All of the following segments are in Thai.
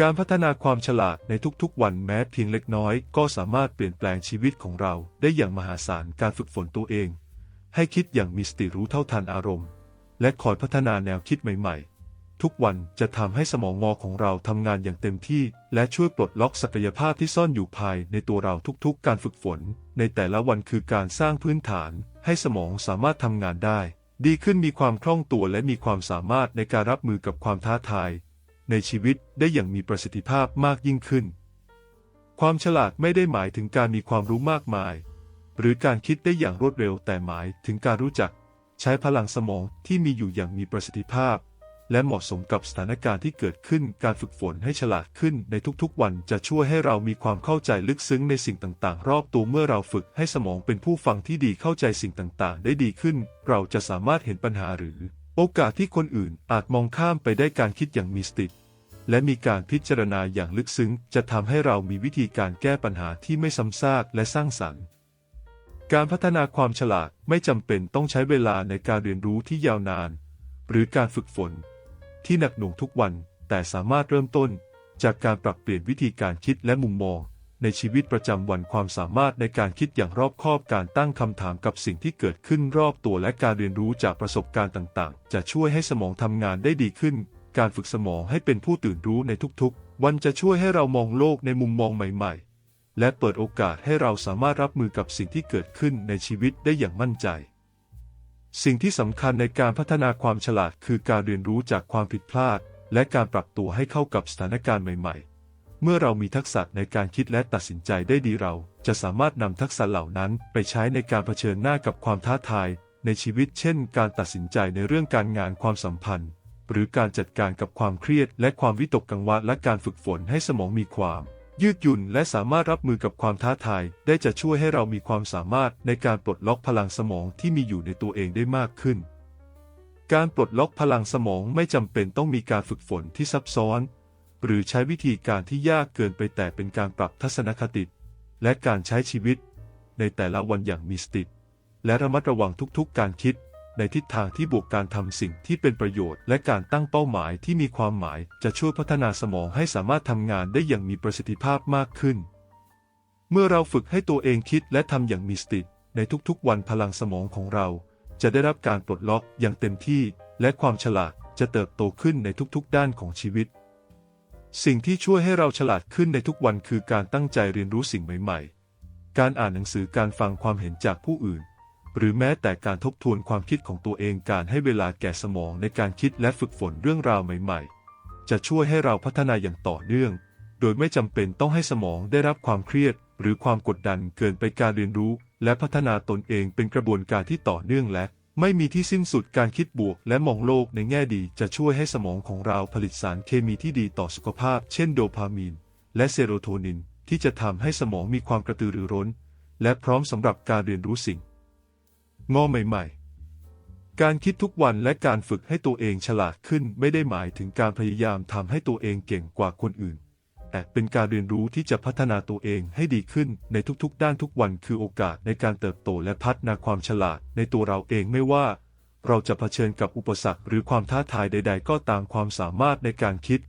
การพัฒนาความฉลาดในทุกๆ วันแม้เพียงเล็กน้อย ก็สามารถเปลี่ยนแปลงชีวิตของเราได้อย่างมหาศาลการฝึกฝนตัวเอง ให้คิดอย่างมีสติรู้เท่าทันอารมณ์ และคอยพัฒนาแนวคิดใหม่ๆ ทุกวันจะทำให้สมองงอของเราทำงานอย่างเต็มที่ และช่วยปลดล็อกศักยภาพที่ซ่อนอยู่ภายในตัวเราทุกๆ การฝึกฝน ในแต่ละวันคือการสร้างพื้นฐาน ให้สมองสามารถทำงานได้ ดีขึ้นมีความคล่องตัวและมีความสามารถในการรับมือกับความท้าทาย ในชีวิตได้อย่างมีประสิทธิภาพมากยิ่งขึ้น ความฉลาดไม่ได้หมายถึงการมีความรู้มากมาย หรือการคิดได้อย่างรวดเร็วแต่หมายถึงการรู้จัก ใช้พลังสมองที่มีอยู่อย่างมีประสิทธิภาพ และเหมาะสมกับสถานการณ์ที่เกิดขึ้นการฝึกฝนให้ฉลาดขึ้นในทุกๆ วันจะช่วยให้เรามีความเข้าใจลึกซึ้งในสิ่งต่างๆ รอบตัวเมื่อเราฝึกให้สมองเป็นผู้ฟังที่ดีเข้าใจสิ่งต่างๆ ได้ดีขึ้น เราจะสามารถเห็นปัญหาหรือ โอกาสที่คนอื่นอาจมองข้ามไปได้การคิดอย่างมีสติและมีการพิจารณาอย่างลึกซึ้ง จะทำให้เรามีวิธีการแก้ปัญหาที่ไม่ซ้ำซากและสร้างสรรค์ การพัฒนาความฉลาดไม่จำเป็นต้องใช้เวลาในการเรียนรู้ที่ยาวนาน หรือการฝึกฝน ที่หนักหน่วงทุกวัน แต่สามารถเริ่มต้น จากการปรับเปลี่ยนวิธีการคิดและมุมมอง ในชีวิตประจำวันความสามารถในการคิดอย่างรอบคอบการตั้งคำถามกับสิ่งที่เกิดขึ้นรอบตัวและการเรียนรู้จากประสบการณ์ต่างๆ จะช่วยให้สมองทำงานได้ดีขึ้น การฝึกสมองให้เป็นผู้ตื่นรู้ในทุกๆ วันจะช่วยให้เรามองโลกในมุมมองใหม่ๆ และเปิดโอกาสให้เราสามารถรับมือกับสิ่งที่เกิดขึ้นในชีวิตได้อย่างมั่นใจสิ่งที่สำคัญในการพัฒนาความฉลาดคือการเรียนรู้จากความผิดพลาด และการปรับตัวให้เข้ากับสถานการณ์ใหม่ ๆ เมื่อเรามีทักษะในการคิดและตัดสินใจได้ดีเรา จะสามารถนำทักษะเหล่านั้นไปใช้ในการเผชิญหน้ากับความท้าทาย ในชีวิตเช่น การตัดสินใจในเรื่องการงานความสัมพันธ์ หรือการจัดการกับความเครียด และความวิตกกังวลและการฝึกฝนให้สมองมีความ ยืดหยุ่นและสามารถรับมือกับความท้าทาย ได้จะช่วยให้เรามีความสามารถในการปลดล็อกพลังสมองที่มีอยู่ในตัวเองได้มากขึ้น การปลดล็อกพลังสมองไม่จำเป็นต้องมีการฝึกฝนที่ซับซ้อน หรือใช้วิธีการที่ยากเกินไปแต่เป็นการปรับทัศนคติ และการใช้ชีวิต ในแต่ละวันอย่างมีสติ และระมัดระวังทุกๆ การคิด ในทิศทางที่บวกการทำสิ่งที่เป็นประโยชน์ และการตั้งเป้าหมายที่มีความหมายจะช่วยพัฒนาสมองให้สามารถทำงานได้อย่างมีประสิทธิภาพมากขึ้น เมื่อเราฝึกให้ตัวเองคิดและทำอย่างมีสติ ในทุกๆ วันพลังสมองของเรา จะได้รับการปลดล็อกอย่างเต็มที่ และความฉลาดจะเติบโตขึ้นในทุกๆ ด้านของชีวิต สิ่งที่ช่วยให้เราฉลาดขึ้นในทุกวันคือการตั้งใจเรียนรู้สิ่งใหม่ ๆ การอ่านหนังสือการฟังความเห็นจากผู้อื่น หรือแม้แต่การทบทวนความคิดของตัวเองการให้เวลาแก่สมองในการคิดและฝึกฝนเรื่องราวใหม่ ๆ จะช่วยให้เราพัฒนาอย่างต่อเนื่อง โดยไม่จำเป็นต้องให้สมองได้รับความเครียด หรือความกดดันเกินไปการเรียนรู้ และพัฒนาตนเองเป็นกระบวนการที่ต่อเนื่องและ ไม่มีที่สิ้นสุดการคิดบวกและมองโลกในแง่ดีจะช่วยให้สมองของเราผลิตสารเคมีที่ดีต่อสุขภาพ เช่นโดพามีน และเซโรโทนิน ที่จะทำให้สมองมีความกระตือรือร้น และพร้อมสำหรับการเรียนรู้สิ่งงอใหม่ๆ การคิดทุกวันและการฝึกให้ตัวเองฉลาดขึ้นไม่ได้หมายถึงการพยายามทำให้ตัวเองเก่งกว่าคนอื่น เป็นการเรียนรู้ที่จะพัฒนาตัวเองให้ดีขึ้นในทุกๆ ด้านทุกวันคือโอกาสในการเติบโตและพัฒนาความฉลาดในตัวเราเองไม่ว่า เราจะเผชิญกับอุปสรรคหรือความท้าทายใด ๆ ก็ตามความสามารถในการคิด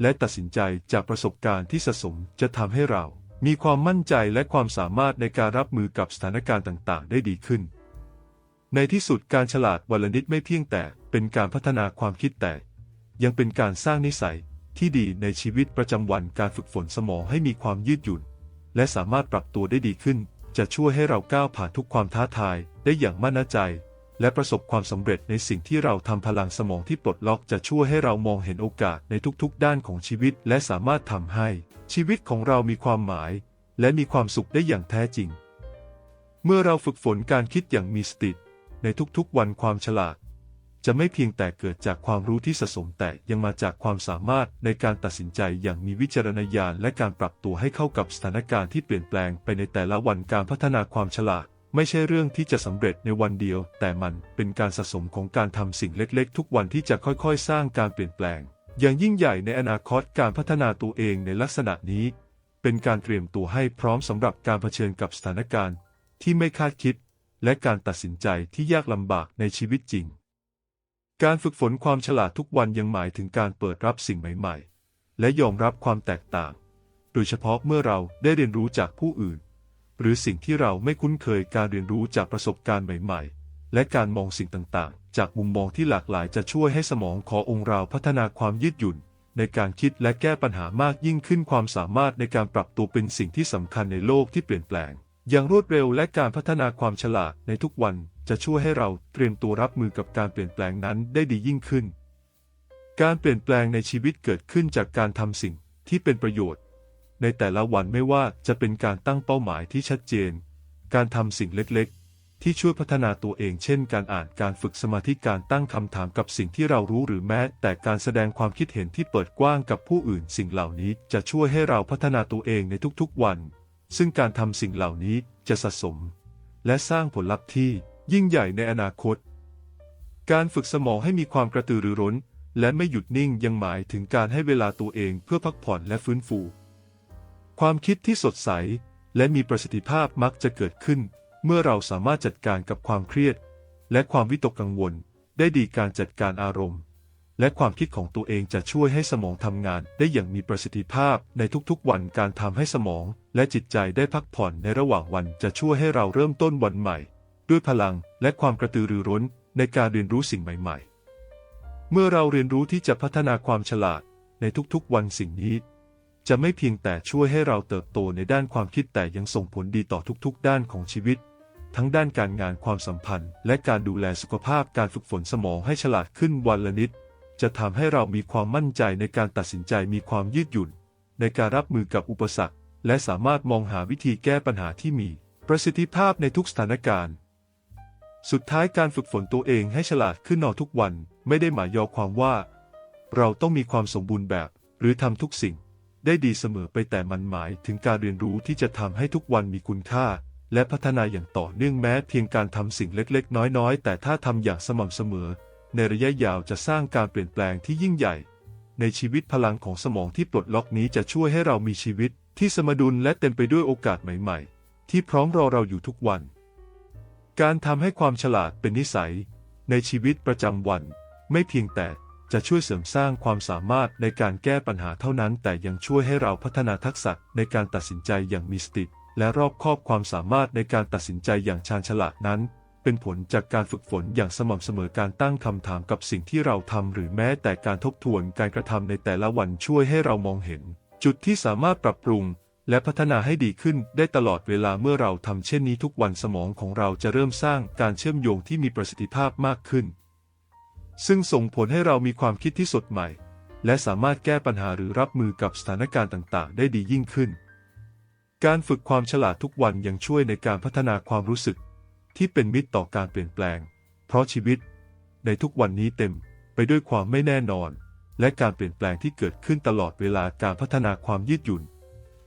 และตัดสินใจจากประสบการณ์ที่สะสมจะทำให้เรา มีความมั่นใจและความสามารถในการรับมือกับสถานการณ์ต่างๆ ได้ดีขึ้น ในที่สุดการฉลาดวันละนิดไม่เพียงแต่เป็นการพัฒนาความคิดแต่ ยังเป็นการสร้างนิสัย ที่ดีในชีวิตประจำวันการฝึกฝนสมองให้มีความยืดหยุ่น และสามารถปรับตัวได้ดีขึ้น จะช่วยให้เราก้าวผ่านทุกความท้าทายได้อย่างมั่นใจ และประสบความสำเร็จในสิ่งที่เราทำพลังสมองที่ปลดล็อกจะช่วยให้เรามองเห็นโอกาสในทุกๆ ด้านของชีวิต และสามารถทำให้ชีวิตของเรามีความหมาย และมีความสุขได้อย่างแท้จริง เมื่อเราฝึกฝนการคิดอย่างมีสติในทุกๆ วันความฉลาด จะไม่เพียงแต่เกิดจากความรู้ที่สะสมแต่ยังมาจากความสามารถในการตัดสินใจอย่างมีวิจารณญาณและการปรับตัวให้เข้ากับสถานการณ์ที่เปลี่ยนแปลงไปในแต่ละวันการพัฒนาความฉลาด ไม่ใช่เรื่องที่จะสำเร็จในวันเดียว แต่มันเป็นการสะสมของการทำสิ่งเล็กๆ ทุกวันที่จะค่อยๆ สร้างการเปลี่ยนแปลง อย่างยิ่งใหญ่ในอนาคตการพัฒนาตัวเองในลักษณะนี้ เป็นการเตรียมตัวให้พร้อมสำหรับการเผชิญกับสถานการณ์ ที่ไม่คาดคิด และการตัดสินใจที่ยากลำบากในชีวิตจริง การฝึกฝนความฉลาดทุกวันยังหมายถึงการเปิดรับสิ่งใหม่ ๆ และยอมรับความแตกต่าง โดยเฉพาะเมื่อเราได้เรียนรู้จากผู้อื่น หรือสิ่งที่เราไม่คุ้นเคยการเรียนรู้จากประสบการณ์ใหม่ ๆ และการมองสิ่งต่างๆ จากมุมมองที่หลากหลายจะช่วยให้สมองขององค์เราพัฒนาความยืดหยุ่น ในการคิดและแก้ปัญหามากยิ่งขึ้นความสามารถในการปรับตัวเป็นสิ่งที่สำคัญในโลกที่เปลี่ยนแปลง อย่างรวดเร็วและการพัฒนาความฉลาดในทุกวันจะช่วยให้เราเตรียมตัวรับมือกับการเปลี่ยนแปลงนั้นได้ดียิ่งขึ้น การเปลี่ยนแปลงในชีวิตเกิดขึ้นจากการทำสิ่งที่เป็นประโยชน์ ในแต่ละวันไม่ว่าจะเป็นการตั้งเป้าหมายที่ชัดเจน การทำสิ่งเล็กๆ ที่ช่วยพัฒนาตัวเองเช่น การอ่านการฝึกสมาธิการตั้งคำถามกับสิ่งที่เรารู้หรือแม้ แต่การแสดงความคิดเห็นที่เปิดกว้างกับผู้อื่น สิ่งเหล่านี้จะช่วยให้เราพัฒนาตัวเองในทุกๆวัน ซึ่งการทำสิ่งเหล่านี้จะสะสม และสร้างผลลัพธ์ที่ยิ่งใหญ่ในอนาคต การฝึกสมองให้มีความกระตือรือร้น และไม่หยุดนิ่งยังหมายถึงการให้เวลาตัวเองเพื่อพักผ่อนและฟื้นฟู ความคิดที่สดใสและมีประสิทธิภาพมักจะเกิดขึ้น เมื่อเราสามารถจัดการกับความเครียด และความวิตกกังวล ได้ดีการจัดการอารมณ์ และความคิดของตัวเองจะช่วยให้สมองทำงานได้อย่างมีประสิทธิภาพในทุกๆวันการทำให้สมอง และจิตใจได้พักผ่อนในระหว่างวันจะช่วยให้เราเริ่มต้นวันใหม่ ด้วยพลังและความกระตือรือร้นในการเรียนรู้สิ่งใหม่ๆ เมื่อเราเรียนรู้ที่จะพัฒนาความฉลาดในทุกๆวันสิ่งนี้ จะไม่เพียงแต่ช่วยให้เราเติบโตในด้านความคิดแต่ยังส่งผลดีต่อทุกๆ ด้านของชีวิตทั้งด้านการงานความสัมพันธ์ และการดูแลสุขภาพการฝึกฝนสมองให้ฉลาดขึ้นวันละนิด จะทำให้เรามีความมั่นใจในการตัดสินใจมีความยืดหยุ่น ในการรับมือกับอุปสรรค และสามารถมองหาวิธีแก้ปัญหาที่มี ประสิทธิภาพในทุกสถานการณ์ สุดท้ายการฝึกฝนตัวเองให้ฉลาดขึ้นนอทุกวัน ไม่ได้หมายยอความว่า เราต้องมีความสมบูรณ์แบบ หรือทำทุกสิ่ง ได้ดีเสมอไปแต่มันหมายถึงการเรียนรู้ที่จะทำให้ทุกวันมีคุณค่าและพัฒนาอย่างต่อเนื่องแม้เพียงการทำสิ่งเล็กๆ น้อยๆ แต่ถ้าทำอย่างสม่ำเสมอ ในระยะยาวจะสร้างการเปลี่ยนแปลงที่ยิ่งใหญ่ ในชีวิตพลังของสมองที่ปลดล็อกนี้จะช่วยให้เรามีชีวิตที่สมดุลและเต็มไปด้วยโอกาสใหม่ๆ ที่พร้อมรอเราอยู่ทุกวัน การทำให้ความฉลาดเป็นนิสัย ในชีวิตประจำวัน ไม่เพียงแต่จะช่วยเสริมสร้างความสามารถในการแก้ปัญหาเท่านั้น แต่ยังช่วยให้เราพัฒนาทักษะในการตัดสินใจอย่างมีสติและรอบคอบความสามารถในการตัดสินใจอย่างชาญฉลาดนั้น เป็นผลจากการฝึกฝนอย่างสม่ำเสมอการตั้งคำถามกับสิ่งที่เราทำหรือแม้แต่การทบทวนการกระทำในแต่ละวันช่วยให้เรามองเห็น จุดที่สามารถปรับปรุง และพัฒนาให้ดีขึ้นได้ตลอดเวลาเมื่อเราทำเช่นนี้ทุกวันสมองของเราจะเริ่มสร้างการเชื่อมโยงที่มีประสิทธิภาพมากขึ้น ซึ่งส่งผลให้เรามีความคิดที่สดใหม่ และสามารถแก้ปัญหาหรือรับมือกับสถานการณ์ต่างๆ ได้ดียิ่งขึ้นการฝึกความฉลาดทุกวันยังช่วยในการพัฒนาความรู้สึก ที่เป็นมิตรต่อการเปลี่ยนแปลง เพราะชีวิต ในทุกวันนี้เต็มไปด้วยความไม่แน่นอน และการเปลี่ยนแปลงที่เกิดขึ้นตลอดเวลาการพัฒนาความยืดหยุ่น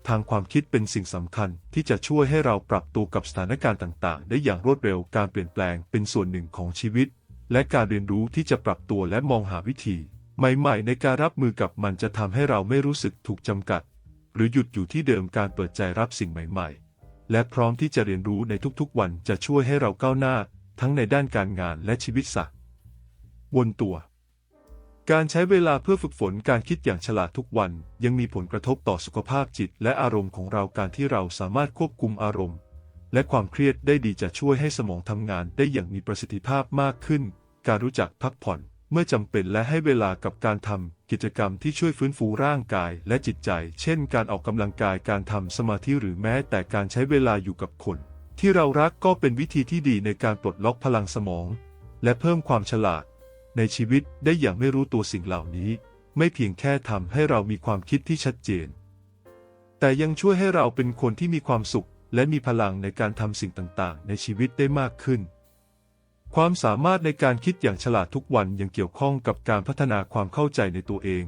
ทางความคิดเป็นสิ่งสำคัญที่จะช่วยให้เราปรับตัวกับสถานการณ์ต่างๆ ได้อย่างรวดเร็วการเปลี่ยนแปลงเป็นส่วนหนึ่งของชีวิต และการเรียนรู้ที่จะปรับตัวและมองหาวิธี ใหม่ ๆ ในการรับมือกับมันจะทำให้เราไม่รู้สึกถูกจำกัด หรือหยุดอยู่ที่เดิมการเปิดใจรับสิ่งใหม่ ๆ และพร้อมที่จะเรียนรู้ในทุกๆ วันจะช่วยให้เราก้าวหน้าทั้งในด้านการงานและชีวิตสักวนตัว การใช้เวลาเพื่อฝึกฝนการคิดอย่างฉลาดทุกวัน ยังมีผลกระทบต่อสุขภาพจิต และอารมณ์ของเราการที่เราสามารถควบคุมอารมณ์ และความเครียดได้ดีจะช่วยให้สมองทำงานได้อย่างมีประสิทธิภาพมากขึ้น การรู้จักพักผ่อน เมื่อจำเป็นและให้เวลากับการทำกิจกรรมที่ช่วยฟื้นฟูร่างกายและจิตใจ เช่น การออกกำลังกายการทำสมาธิหรือแม้แต่การใช้เวลาอยู่กับคน ที่เรารักก็เป็นวิธีที่ดีในการปลดล็อกพลังสมอง และเพิ่มความฉลาด ในชีวิตได้อย่างไม่รู้ตัวสิ่งเหล่านี้ ไม่เพียงแค่ทำให้เรามีความคิดที่ชัดเจน แต่ยังช่วยให้เราเป็นคนที่มีความสุข และมีพลังในการทำสิ่งต่างๆ ในชีวิตได้มากขึ้น ความสามารถในการคิดอย่างฉลาดทุกวันยังเกี่ยวข้องกับการพัฒนาความเข้าใจในตัวเอง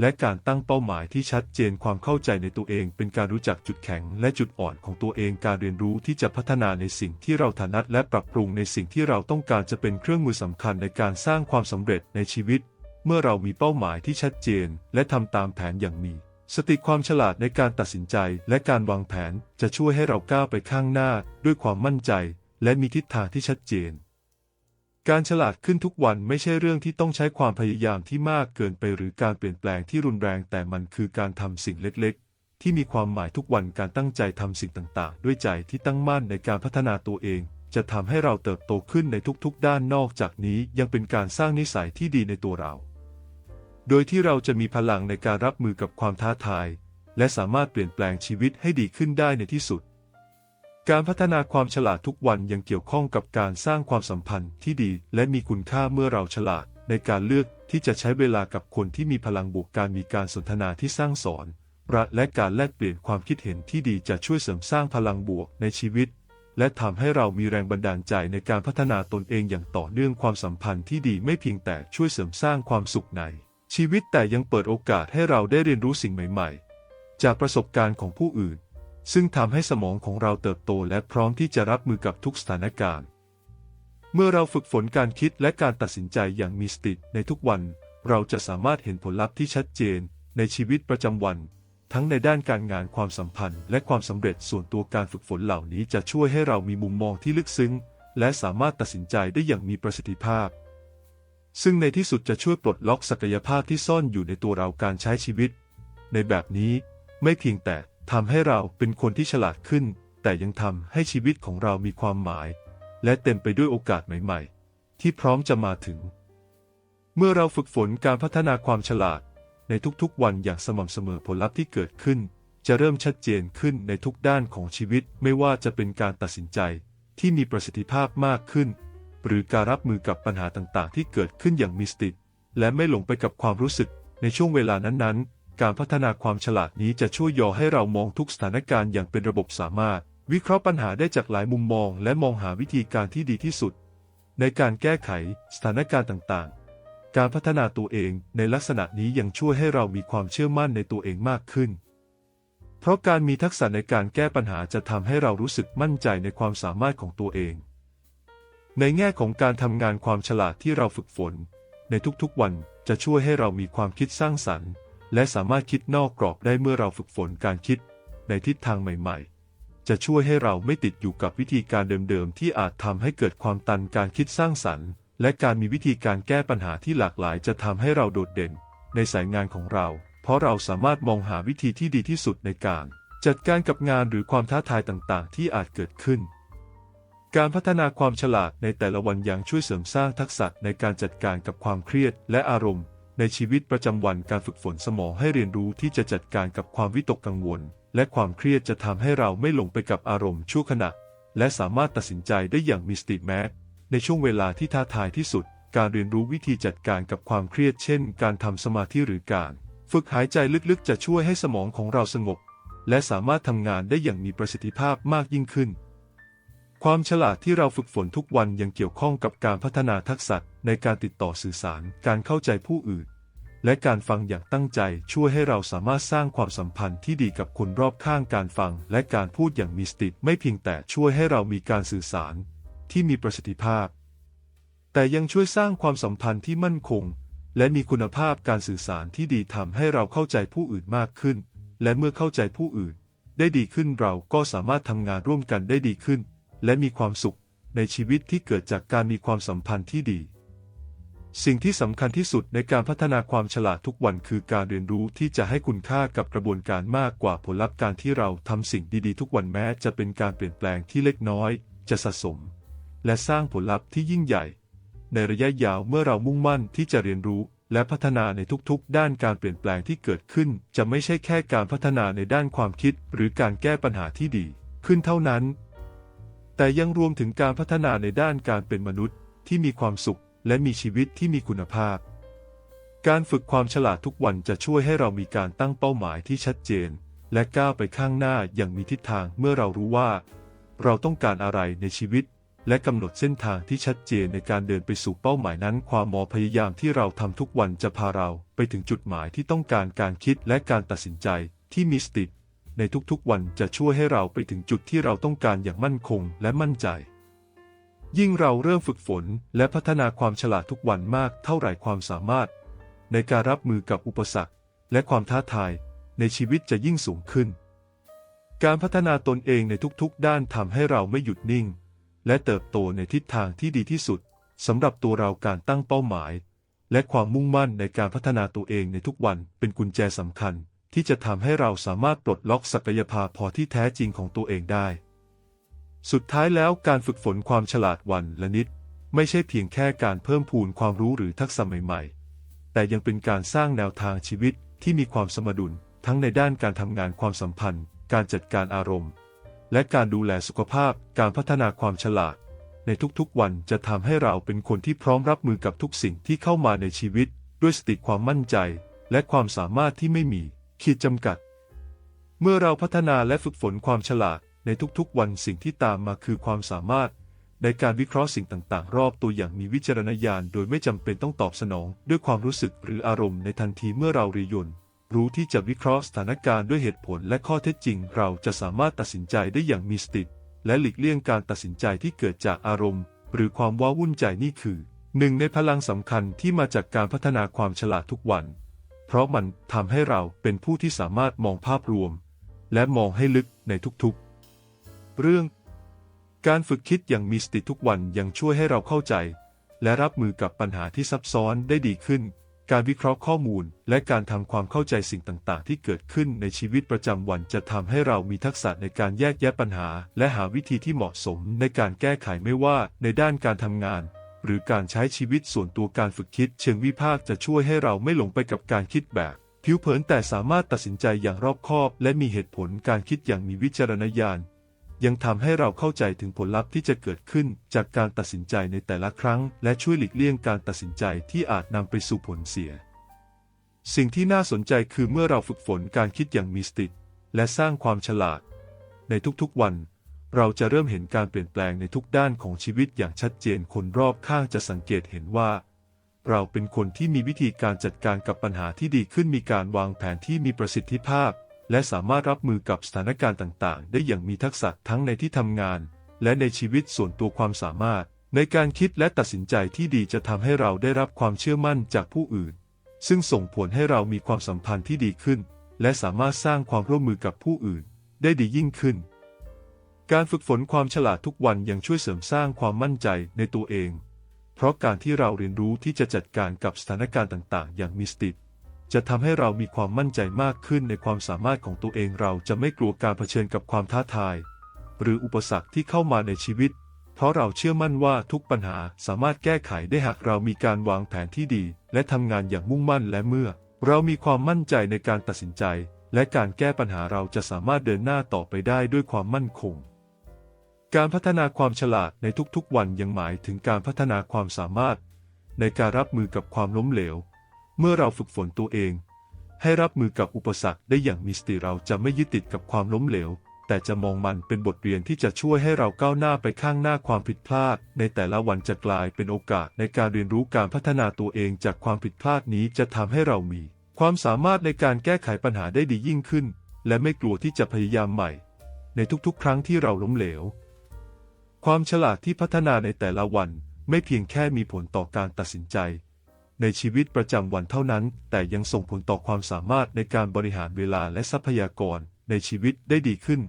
และการตั้งเป้าหมายที่ชัดเจนความเข้าใจในตัวเอง เป็นการรู้จักจุดแข็งและจุดอ่อนของตัวเองการเรียนรู้ที่จะพัฒนาในสิ่งที่เราถนัดและปรับปรุงในสิ่งที่เราต้องการจะเป็นเครื่องมือสำคัญในการสร้างความสำเร็จในชีวิต เมื่อเรามีเป้าหมายที่ชัดเจน และทำตามแผนอย่างมีสติความฉลาดในการตัดสินใจและการวางแผนจะช่วยให้เราก้าวไปข้างหน้า ด้วยความมั่นใจ และมีทิศทางที่ชัดเจน การฉลาดขึ้นทุกวันไม่ใช่เรื่องที่ต้องใช้ความพยายามที่มากเกินไปหรือการเปลี่ยนแปลงที่รุนแรง แต่มันคือการทำสิ่งเล็กๆ ที่มีความหมายทุกวันการตั้งใจทำสิ่งต่างๆ ด้วยใจที่ตั้งมั่นในการพัฒนาตัวเอง จะทำให้เราเติบโตขึ้นในทุกๆ ด้านนอกจากนี้ยังเป็นการสร้างนิสัยที่ดีในตัวเรา โดยที่เราจะมีพลังในการรับมือกับความท้าทาย และสามารถเปลี่ยนแปลงชีวิตให้ดีขึ้นได้ในที่สุด การพัฒนาความฉลาดทุกวันยังเกี่ยวข้องกับการสร้างความสัมพันธ์ที่ดีและมีคุณค่าเมื่อเราฉลาดในการเลือกที่จะใช้เวลากับคนที่มีพลังบวกการมีการสนทนาที่สร้างสรรค์รัและการแลกเปลี่ยนความคิดเห็นที่ดีจะช่วยเสริมสร้างพลังบวกในชีวิต และทำให้เรามีแรงบันดาลใจในการพัฒนาตนเองอย่างต่อเนื่องความสัมพันธ์ที่ดีไม่เพียงแต่ช่วยเสริมสร้างความสุขใน ชีวิตแต่ยังเปิดโอกาสให้เราได้เรียนรู้สิ่งใหม่ ๆ จากประสบการณ์ของผู้อื่น ซึ่งทำให้สมองของเราเติบโตและพร้อมที่จะรับมือกับทุกสถานการณ์ เมื่อเราฝึกฝนการคิดและการตัดสินใจอย่างมีสติในทุกวัน เราจะสามารถเห็นผลลัพธ์ที่ชัดเจนในชีวิตประจำวัน ทั้งในด้านการงานความสัมพันธ์ และความสำเร็จส่วนตัวการฝึกฝนเหล่านี้จะช่วยให้เรามีมุมมองที่ลึกซึ้ง และสามารถตัดสินใจได้อย่างมีประสิทธิภาพ ซึ่งในที่สุดจะช่วยปลดล็อกศักยภาพที่ซ่อนอยู่ในตัวเราการใช้ชีวิต ในแบบนี้ไม่เพียงแต่ ทำให้เราเป็นคนที่ฉลาดขึ้น แต่ยังทำให้ชีวิตของเรามีความหมาย และเต็มไปด้วยโอกาสใหม่ๆ ที่พร้อมจะมาถึง เมื่อเราฝึกฝนการพัฒนาความฉลาดในทุกๆ วันอย่างสม่ำเสมอผลลัพธ์ที่เกิดขึ้น จะเริ่มชัดเจนขึ้นในทุกด้านของชีวิตไม่ว่าจะเป็นการตัดสินใจที่มีประสิทธิภาพมากขึ้น หรือการรับมือกับปัญหาต่างๆ ที่เกิดขึ้นอย่างมีสติและไม่หลงไปกับความรู้สึกในช่วงเวลานั้นๆ การพัฒนาความฉลาดนี้จะช่วยย่อให้เรามองทุกสถานการณ์อย่างเป็นระบบสามารถ วิเคราะห์ปัญหาได้จากหลายมุมมอง และมองหาวิธีการที่ดีที่สุด ในการแก้ไขสถานการณ์ต่างๆ การพัฒนาตัวเองในลักษณะนี้ยังช่วยให้เรามีความเชื่อมั่นในตัวเองมากขึ้น เพราะการมีทักษะในการแก้ปัญหาจะทำให้เรารู้สึกมั่นใจในความสามารถของตัวเอง ในแง่ของการทำงานความฉลาดที่เราฝึกฝน ในทุกๆวันจะช่วยให้เรามีความคิดสร้างสรรค์ และสามารถคิดนอกกรอบได้เมื่อเราฝึกฝนการคิดในทิศทางใหม่ๆ จะช่วยให้เราไม่ติดอยู่กับวิธีการเดิมๆ ที่อาจทำให้เกิดความตันการคิดสร้างสรรค์ และการมีวิธีการแก้ปัญหาที่หลากหลายจะทำให้เราโดดเด่น ในสายงานของเรา เพราะเราสามารถมองหาวิธีที่ดีที่สุดในการ จัดการกับงานหรือความท้าทายต่างๆ ที่อาจเกิดขึ้น การพัฒนาความฉลาดในแต่ละวันยังช่วยเสริมสร้างทักษะในการจัดการกับความเครียดและอารมณ์ ในชีวิตประจำวันการฝึกฝนสมองให้เรียนรู้ที่จะจัดการกับความวิตกกังวล และความเครียดจะทำให้เราไม่หลงไปกับอารมณ์ชั่วขณะ และสามารถตัดสินใจได้อย่างมีสติแม้ในช่วงเวลาที่ท้าทายที่สุด การเรียนรู้วิธีจัดการกับความเครียดเช่น การทำสมาธิหรือการ ฝึกหายใจลึกๆ จะช่วยให้สมองของเราสงบ และสามารถทำงานได้อย่างมีประสิทธิภาพมากยิ่งขึ้น ความฉลาดที่เราฝึกฝนทุกวันยังเกี่ยวข้องกับการพัฒนาทักษะในการติดต่อสื่อสาร การเข้าใจผู้อื่น และการฟังอย่างตั้งใจช่วยให้เราสามารถสร้างความสัมพันธ์ที่ดีกับคนรอบข้างการฟัง และการพูดอย่างมีสติไม่เพียงแต่ช่วยให้เรามีการสื่อสาร ที่มีประสิทธิภาพ แต่ยังช่วยสร้างความสัมพันธ์ที่มั่นคง และมีคุณภาพการสื่อสารที่ดีทำให้เราเข้าใจผู้อื่นมากขึ้น และเมื่อเข้าใจผู้อื่น ได้ดีขึ้นเราก็สามารถทำงานร่วมกันได้ดีขึ้น และมีความสุขในชีวิตที่เกิดจากการมีความสัมพันธ์ที่ดี สิ่งที่สำคัญที่สุดในการพัฒนาความฉลาดทุกวันคือการเรียนรู้ที่จะให้คุณค่ากับกระบวนการมากกว่าผลลัพธ์การที่เราทำสิ่งดีๆ ทุกวันแม้จะเป็นการเปลี่ยนแปลงที่เล็กน้อย จะสะสม และสร้างผลลัพธ์ที่ยิ่งใหญ่ ในระยะยาวเมื่อเรามุ่งมั่นที่จะเรียนรู้และพัฒนาในทุกๆ ด้านการเปลี่ยนแปลงที่เกิดขึ้น จะไม่ใช่แค่การพัฒนาในด้านความคิด หรือการแก้ปัญหาที่ดี ขึ้นเท่านั้น แต่ยังรวมถึงการพัฒนาในด้านการเป็นมนุษย์ที่มีความสุขและมีชีวิตที่มีคุณภาพ การฝึกความฉลาดทุกวันจะช่วยให้เรามีการตั้งเป้าหมายที่ชัดเจน และก้าวไปข้างหน้าอย่างมีทิศทางเมื่อเรารู้ว่า เราต้องการอะไรในชีวิต และกำหนดเส้นทางที่ชัดเจนในการเดินไปสู่เป้าหมายนั้น ความมอพยายามที่เราทำทุกวันจะพาเราไปถึงจุดหมายที่ต้องการการคิดและการตัดสินใจที่มีสติ ในทุกๆวันจะช่วยให้เราไปถึงจุดที่เราต้องการอย่างมั่นคงและมั่นใจ ยิ่งเราเริ่มฝึกฝนและพัฒนาความฉลาดทุกวันมากเท่าไหร่ความสามารถ ในการรับมือกับอุปสรรค และความท้าทายในชีวิตจะยิ่งสูงขึ้น การพัฒนาตนเองในทุกๆ ด้านทำให้เราไม่หยุดนิ่ง และเติบโตในทิศทางที่ดีที่สุดสำหรับตัวเราการตั้งเป้าหมาย และความมุ่งมั่นในการพัฒนาตัวเองในทุกวันเป็นกุญแจสำคัญ ที่จะทำให้เราสามารถปลดล็อกศักยภาพพอที่แท้จริงของตัวเองได้ สุดท้ายแล้วการฝึกฝนความฉลาดวันละนิด ไม่ใช่เพียงแค่การเพิ่มพูนความรู้หรือทักษะใหม่ๆ แต่ยังเป็นการสร้างแนวทางชีวิตที่มีความสมดุล ทั้งในด้านการทำงานความสัมพันธ์ การจัดการอารมณ์ และการดูแลสุขภาพ การพัฒนาความฉลาด ในทุกๆวันจะทำให้เราเป็นคนที่พร้อมรับมือกับทุกสิ่งที่เข้ามาในชีวิต ด้วยสติความมั่นใจ และความสามารถที่ไม่มี ขีดจำกัด เมื่อเราพัฒนาและฝึกฝนความฉลาดในทุกๆ วันสิ่งที่ตามมาคือความสามารถ ในการวิเคราะห์สิ่งต่าง ๆ รอบตัวอย่างมีวิจารณญาณ โดยไม่จำเป็นต้องตอบสนอง ด้วยความรู้สึกหรืออารมณ์ในทันทีเมื่อเราเรียนรู้ที่จะวิเคราะห์สถานการณ์ด้วยเหตุผลและข้อเท็จจริง เราจะสามารถตัดสินใจได้อย่างมีสติและหลีกเลี่ยงการตัดสินใจที่เกิดจากอารมณ์ หรือความว้าวุ่นใจนี่คือหนึ่งในพลังสำคัญที่มาจากการพัฒนาความฉลาดทุกวัน เพราะมันทำให้เราเป็นผู้ที่สามารถมองภาพรวม และมองให้ลึกในทุกๆ เรื่อง การฝึกคิดอย่างมีสติทุกวันยังช่วยให้เราเข้าใจ และรับมือกับปัญหาที่ซับซ้อนได้ดีขึ้น การวิเคราะห์ข้อมูล และการทำความเข้าใจสิ่งต่างๆ ที่เกิดขึ้นในชีวิตประจำวันจะทำให้เรามีทักษะในการแยกแยะปัญหา และหาวิธีที่เหมาะสมในการแก้ไขไม่ว่าในด้านการทำงาน หรือการใช้ชีวิตส่วนตัวการฝึกคิดเชิงวิพากษ์จะช่วยให้เราไม่หลงไปกับการคิดแบบผิวเผินแต่สามารถตัดสินใจอย่างรอบคอบ และมีเหตุผลการคิดอย่างมีวิจารณญาณ ยังทำให้เราเข้าใจถึงผลลัพธ์ที่จะเกิดขึ้นจากการตัดสินใจในแต่ละครั้ง และช่วยหลีกเลี่ยงการตัดสินใจที่อาจนำไปสู่ผลเสีย สิ่งที่น่าสนใจคือเมื่อเราฝึกฝนการคิดอย่างมีสติและสร้างความฉลาด ในทุกๆวัน เราจะเริ่มเห็นการเปลี่ยนแปลงในทุกด้านของชีวิตอย่างชัดเจนคนรอบข้างจะสังเกตเห็นว่า เราเป็นคนที่มีวิธีการจัดการกับปัญหาที่ดีขึ้นมีการวางแผนที่มีประสิทธิภาพ และสามารถรับมือกับสถานการณ์ต่างๆ ได้อย่างมีทักษะทั้งในที่ทำงาน และในชีวิตส่วนตัวความสามารถ ในการคิดและตัดสินใจที่ดีจะทำให้เราได้รับความเชื่อมั่นจากผู้อื่น ซึ่งส่งผลให้เรามีความสัมพันธ์ที่ดีขึ้น และสามารถสร้างความร่วมมือกับผู้อื่น ได้ดียิ่งขึ้น การฝึกฝนความฉลาดทุกวันยังช่วยเสริมสร้างความมั่นใจในตัวเอง เพราะการที่เราเรียนรู้ที่จะจัดการกับสถานการณ์ต่างๆ อย่างมีสติจะทำให้เรามีความมั่นใจมากขึ้นในความสามารถของตัวเองเราจะไม่กลัวการเผชิญกับความท้าทาย หรืออุปสรรคที่เข้ามาในชีวิต เพราะเราเชื่อมั่นว่าทุกปัญหาสามารถแก้ไขได้หากเรามีการวางแผนที่ดี และทำงานอย่างมุ่งมั่นและเมื่อ เรามีความมั่นใจในการตัดสินใจ และการแก้ปัญหาเราจะสามารถเดินหน้าต่อไปได้ด้วยความมั่นคง การพัฒนาความฉลาดในทุกๆ วันยังหมายถึงการพัฒนาความสามารถ ในการรับมือกับความล้มเหลว เมื่อเราฝึกฝนตัวเอง ให้รับมือกับอุปสรรคได้อย่างมีสติเราจะไม่ยึดติดกับความล้มเหลว แต่จะมองมันเป็นบทเรียนที่จะช่วยให้เราก้าวหน้าไปข้างหน้าความผิดพลาด ในแต่ละวันจะกลายเป็นโอกาสในการเรียนรู้การพัฒนาตัวเองจากความผิดพลาดนี้จะทำให้เรามี ความสามารถในการแก้ไขปัญหาได้ดียิ่งขึ้น และไม่กลัวที่จะพยายามใหม่ ในทุกๆ ครั้งที่เราล้มเหลว ความฉลาดที่พัฒนาในแต่ละวันไม่เพียงแค่มีผลต่อการตัดสินใจ ในชีวิตประจำวันเท่านั้น แต่ยังส่งผลต่อความสามารถในการบริหารเวลาและทรัพยากรในชีวิตได้ดีขึ้น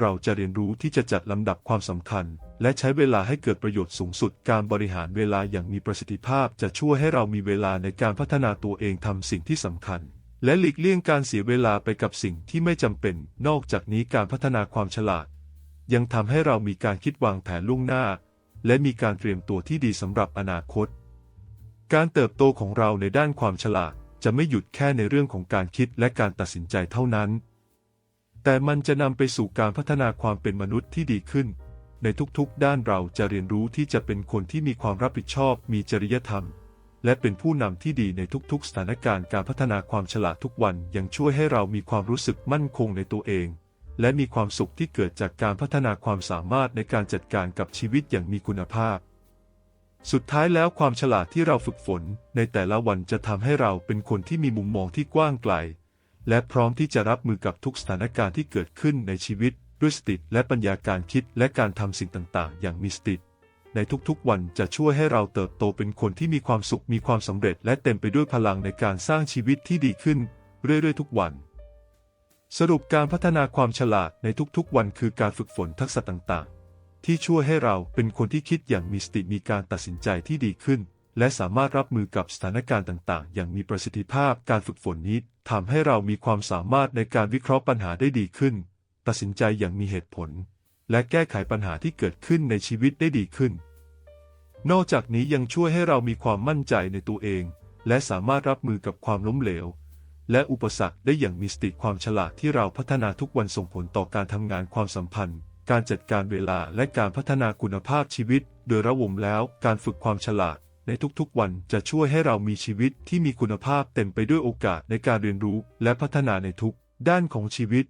เราจะเรียนรู้ที่จะจัดลำดับความสำคัญ และใช้เวลาให้เกิดประโยชน์สูงสุด การบริหารเวลาอย่างมีประสิทธิภาพ จะช่วยให้เรามีเวลาในการพัฒนาตัวเองทำสิ่งที่สำคัญ และหลีกเลี่ยงการเสียเวลาไปกับสิ่งที่ไม่จำเป็น นอกจากนี้การพัฒนาความฉลาด ยังทำให้เรามีการคิดวางแผนล่วงหน้า และมีการเตรียมตัวที่ดีสำหรับอนาคต การเติบโตของเราในด้านความฉลาดจะไม่หยุดแค่ในเรื่องของการคิดและการตัดสินใจเท่านั้น แต่มันจะนำไปสู่การพัฒนาความเป็นมนุษย์ที่ดีขึ้น ในทุกๆ ด้านเราจะเรียนรู้ที่จะเป็นคนที่มีความรับผิดชอบ มีจริยธรรม และเป็นผู้นำที่ดีในทุกๆ สถานการณ์การพัฒนาความฉลาดทุกวันยังช่วยให้เรามีความรู้สึกมั่นคงในตัวเอง และมีความสุขที่เกิดจากการพัฒนาความสามารถในการจัดการกับชีวิตอย่างมีคุณภาพ สุดท้ายแล้วความฉลาดที่เราฝึกฝนในแต่ละวันจะทำให้เราเป็นคนที่มีมุมมองที่กว้างไกล และพร้อมที่จะรับมือกับทุกสถานการณ์ที่เกิดขึ้นในชีวิต ด้วยสติและปัญญาการคิดและการทำสิ่งต่าง ๆ อย่างมีสติในทุกๆ วันจะช่วยให้เราเติบโตเป็นคนที่มีความสุขมีความสำเร็จ และเต็มไปด้วยพลังในการสร้างชีวิตที่ดีขึ้น เรื่อยๆ ทุกวัน สรุปการพัฒนาความฉลาดในทุกๆ วันคือการฝึกฝนทักษะต่างๆ ที่ช่วยให้เราเป็นคนที่คิดอย่างมีสติมีการตัดสินใจที่ดีขึ้น และสามารถรับมือกับสถานการณ์ต่างๆ อย่างมีประสิทธิภาพการฝึกฝนนี้ทำให้เรามีความสามารถในการวิเคราะห์ปัญหาได้ดีขึ้น ตัดสินใจอย่างมีเหตุผล และแก้ไขปัญหาที่เกิดขึ้นในชีวิตได้ดีขึ้น นอกจากนี้ยังช่วยให้เรามีความมั่นใจในตัวเอง และสามารถรับมือกับความล้มเหลว และอุปสรรคได้อย่างมีสติความฉลาดที่เราพัฒนาทุกวันส่งผลต่อการทำงานความสัมพันธ์ การจัดการเวลาและการพัฒนาคุณภาพชีวิต โดยระวมแล้วการฝึกความฉลาดในทุกๆวันจะช่วยให้เรามีชีวิตที่มีคุณภาพเต็มไปด้วยโอกาสในการเรียนรู้และพัฒนาในทุกด้านของชีวิต